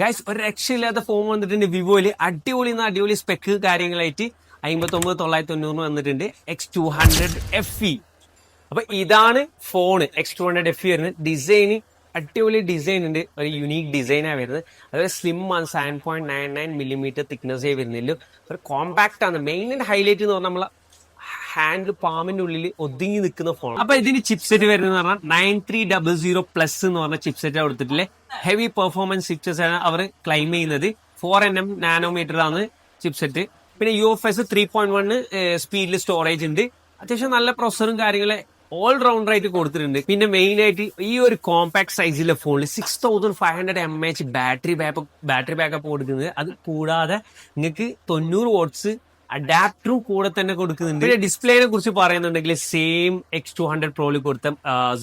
Guys ഒരു രക്ഷയില്ലാത്ത phone വന്നിട്ടുണ്ട് വിവോയിൽ അടിപൊളി എന്ന അടിപൊളി സ്പെക്ക് കാര്യങ്ങളായിട്ട് അമ്പത്തൊമ്പത് തൊള്ളായിരത്തി തൊണ്ണൂറ് വന്നിട്ടുണ്ട്. X two hundred F E അപ്പൊ ഇതാണ് phone X two hundred F E വരുന്നത്. ഡിസൈന് അടിപൊളി ഡിസൈൻ ഉണ്ട്. ഒരു യുണീക് ഡിസൈനാണ് വരുന്നത്. അതായത് സ്ലിം ആണ് seven point nine nine millimetre തിക്നെസ്സേ വരുന്നില്ല ഒരു കോമ്പാക്ട് ആണ്. മെയിൻ ഹൈലൈറ്റ് എന്ന് പറഞ്ഞാൽ നമ്മളെ ഹാൻഡിൽ പാമിന്റെ ഉള്ളിൽ ഒതുങ്ങി നിൽക്കുന്ന ഫോൺ. അപ്പൊ ഇതിന് ചിപ്സെറ്റ് വരുന്നത് പറഞ്ഞാൽ nine three double zero plus എന്ന് പറഞ്ഞ ചിപ്സെറ്റ് കൊടുത്തിട്ടില്ലേ ഹെവി പെർഫോമൻസ് ചിപ്സെറ്റ് ആണ് അവർ ക്ലൈം ചെയ്യുന്നത്. ഫോർ എൻ എം നാനോമീറ്റർ ആണ് ചിപ്സെറ്റ് പിന്നെ U F S three point one സ്പീഡിൽ സ്റ്റോറേജ് ഉണ്ട്. അത്യാവശ്യം നല്ല പ്രൊസറും കാര്യങ്ങളെ ഓൾ റൗണ്ടർ ആയിട്ട് കൊടുത്തിട്ടുണ്ട്. പിന്നെ മെയിൻ ആയിട്ട് ഈ ഒരു കോമ്പാക്ട് സൈസിലെ ഫോണിൽ six thousand five hundred M H battery backup battery backup കൊടുക്കുന്നത്. അത് കൂടാതെ നിങ്ങൾക്ക് തൊണ്ണൂറ് വോട്ട്സ് അഡാപ്റ്ററും കൂടെ തന്നെ കൊടുക്കുന്നുണ്ട്. പിന്നെ ഡിസ്പ്ലേനെ കുറിച്ച് പറയുന്നുണ്ടെങ്കിൽ സെയിം എക്സ് ടു ഹൺഡ്രഡ് പ്രോയിൽ കൊടുത്ത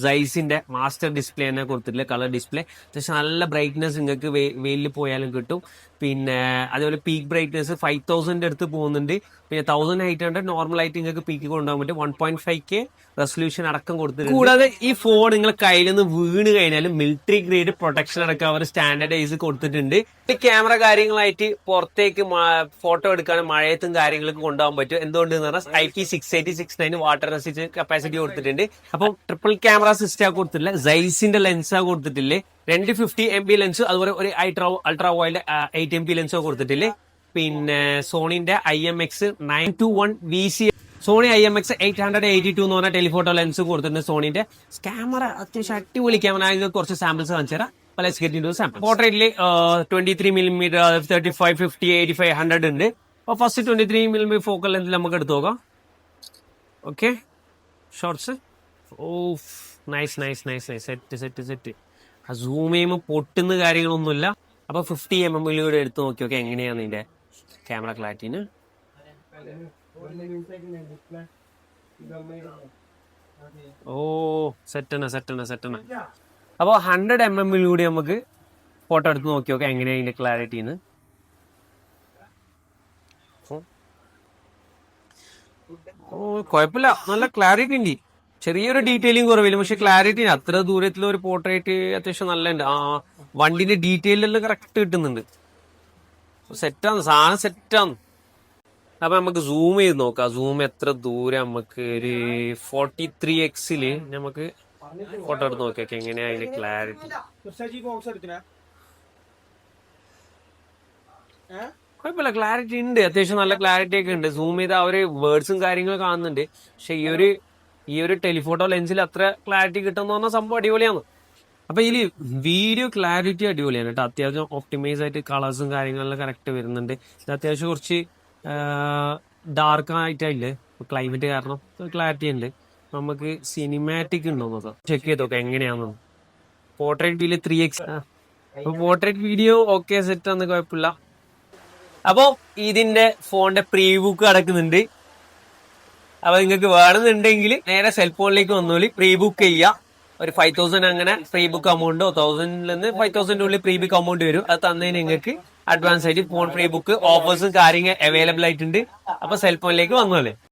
സൈസിന്റെ മാസ്റ്റർ ഡിസ്പ്ലേ തന്നെ കൊടുത്തിട്ടില്ല കളർ ഡിസ്പ്ലേ അത്യാവശ്യം നല്ല ബ്രൈറ്റ്നസ് നിങ്ങൾക്ക് വെയിലിൽ പോയാലും കിട്ടും. പിന്നെ അതേപോലെ പീക്ക് ബ്രൈറ്റ്നസ് ഫൈവ് തൗസൻഡ് അടുത്ത് പോകുന്നുണ്ട്. പിന്നെ തൗസൻഡ് എയ്റ്റ് ഹൺഡ്രഡ് നോർമൽ ആയിട്ട് നിങ്ങൾക്ക് പീക്ക് കൊണ്ടുപോകാൻ പറ്റും. One point five K resolution അടക്കം കൊടുത്തിട്ടുണ്ട്. കൂടാതെ ഈ ഫോൺ നിങ്ങൾ കയ്യിൽ നിന്ന് വീണ് കഴിഞ്ഞാൽ മിലിറ്ററി ഗ്രേഡ് പ്രൊട്ടക്ഷൻ അടക്കം അവർ സ്റ്റാൻഡർഡൈസ് കൊടുത്തിട്ടുണ്ട്. ക്യാമറ കാര്യങ്ങളായിട്ട് പുറത്തേക്ക് ഫോട്ടോ എടുക്കാനും മഴയത്തും കാര്യങ്ങളൊക്കെ കൊണ്ടുപോകാൻ പറ്റും. എന്തുകൊണ്ട് I P six eighty six nine water resist capacity കൊടുത്തിട്ടുണ്ട്. അപ്പം ട്രിപ്പിൾ ക്യാമറ സിസ്റ്റം കൊടുത്തിട്ടില്ല. സൈസിന്റെ ലെൻസാ കൊടുത്തിട്ടില്ലേ. രണ്ട് ഫിഫ്റ്റി എം ബി ലെൻസ് അതുപോലെ ഒരു ultra ultra wide eight M B ലെൻസോ കൊടുത്തിട്ടില്ലേ. പിന്നെ സോണിന്റെ I M X nine two one V C Sony I M X eight hundred eighty two എന്ന് പറഞ്ഞ ടെലിഫോട്ടോ ലെൻസ് കൊടുത്തിട്ടുണ്ട് സോണിന്റെ ക്യാമറ അത്യാവശ്യം അടിപൊളി ക്യാമറ ഞാൻ കുറച്ച് സാമ്പിൾസ് കാണിച്ചു തരാം. പല സ്കെറ്റിന്റെ sample പോർട്രേറ്റിൽ twenty three millimetre thirty five fifty eighty five hundred ഉണ്ട്. അപ്പോൾ first twenty three millimetre focal ലെൻസിൽ നമുക്ക് എടുത്ത് നോക്കാം. Okay shorts oh nice nice nice nice set set set ആ സൂം ചെയ്യുമ്പോൾ പൊട്ടുന്ന കാര്യങ്ങളൊന്നുമില്ല. അപ്പോൾ ഫിഫ്റ്റി എം എം കൂടെ എടുത്ത് നോക്കി. നോക്കി എങ്ങനെയാണ് നിന്റെ ക്യാമറ ക്ലാരിറ്റിന് ഓ സെറ്റണ സെറ്റണ സെറ്റണ അപ്പോൾ ഹൺഡ്രഡ് എം എമ്മിൽ കൂടി നമുക്ക് ഫോട്ടോ എടുത്ത് നോക്കി. നോക്കാം എങ്ങനെയാണ് ഇതിന്റെ ക്ലാരിറ്റിന്ന് കുഴപ്പമില്ല. നല്ല ക്ലാരിറ്റി ഉണ്ട്. ചെറിയൊരു ഡീറ്റെയിലിംഗ് കുറവില്ല. പക്ഷെ ക്ലാരിറ്റി അത്ര ദൂരത്തിൽ ഒരു പോർട്രേറ്റ് അത്യാവശ്യം നല്ല ഉണ്ട് ആ വണ്ടിന്റെ ഡീറ്റെയിലെല്ലാം കറക്റ്റ് കിട്ടുന്നുണ്ട്. സെറ്റാണ് സാധനം സെറ്റാണ് അപ്പൊ നമുക്ക് സൂം ചെയ്ത് നോക്കാം. സൂം എത്ര ദൂരം നമുക്ക് ഒരു ഫോർട്ടി ത്രീ എക്സിൽ നമുക്ക് ഫോട്ടോ എടുത്ത് നോക്കിയൊക്കെ എങ്ങനെയാ അതിന്റെ ക്ലാരിറ്റി കുഴപ്പമില്ല. ക്ലാരിറ്റി ഉണ്ട്. അത്യാവശ്യം നല്ല ക്ലാരിറ്റി ഒക്കെ ഉണ്ട്. സൂം ചെയ്ത് അവർ വേർഡ്സും കാര്യങ്ങളും കാണുന്നുണ്ട്. പക്ഷെ ഈ ഒരു ഈ ഒരു ടെലിഫോട്ടോ ലെൻസിൽ അത്ര ക്ലാരിറ്റി കിട്ടുന്ന പറഞ്ഞ സംഭവം അടിപൊളിയാണ്. അപ്പൊ ഇതിൽ വീഡിയോ ക്ലാരിറ്റി അടിപൊളിയാണ് കേട്ടോ. അത്യാവശ്യം ഒപ്റ്റിമൈസ് ആയിട്ട് കളേഴ്സും കാര്യങ്ങളെല്ലാം കറക്റ്റ് വരുന്നുണ്ട്. ഇത് അത്യാവശ്യം കുറച്ച് ഡാർക്ക് ആയിട്ടില്ലേ ക്ലൈമറ്റ് കാരണം ക്ലാരിറ്റി ഉണ്ട്. നമുക്ക് സിനിമാറ്റിക് ഉണ്ടോ ചെക്ക് ചെയ്ത് നോക്കാം എങ്ങനെയാണെന്ന്. Portrait video three X portrait video okay set ആണ്. കുഴപ്പമില്ല. അപ്പോ ഇതിന്റെ ഫോണിന്റെ പ്രീ ബുക്ക് കിടക്കുന്നുണ്ട്. അപ്പൊ നിങ്ങൾക്ക് വേണമെന്നുണ്ടെങ്കിൽ നേരെ സെൽഫോണിലേക്ക് വന്നോളി പ്രീ ബുക്ക് ചെയ്യാം. ഒരു ഫൈവ് തൗസൻഡ് അങ്ങനെ പ്രീ ബുക്ക് എമൗണ്ടോ തൗസൻഡിൽ നിന്ന് ഫൈവ് തൗസൻഡ് ഉള്ളിൽ പ്രീ ബുക്ക് എമൗണ്ട് വരും. അത് തന്നതിന് നിങ്ങൾക്ക് അഡ്വാൻസ് ആയിട്ട് ഫോൺ പ്രീ ബുക്ക് ഓഫേഴ്സും കാര്യങ്ങൾ അവൈലബിൾ ആയിട്ടുണ്ട്. അപ്പൊ സെൽഫോണിലേക്ക് വന്നോളെ.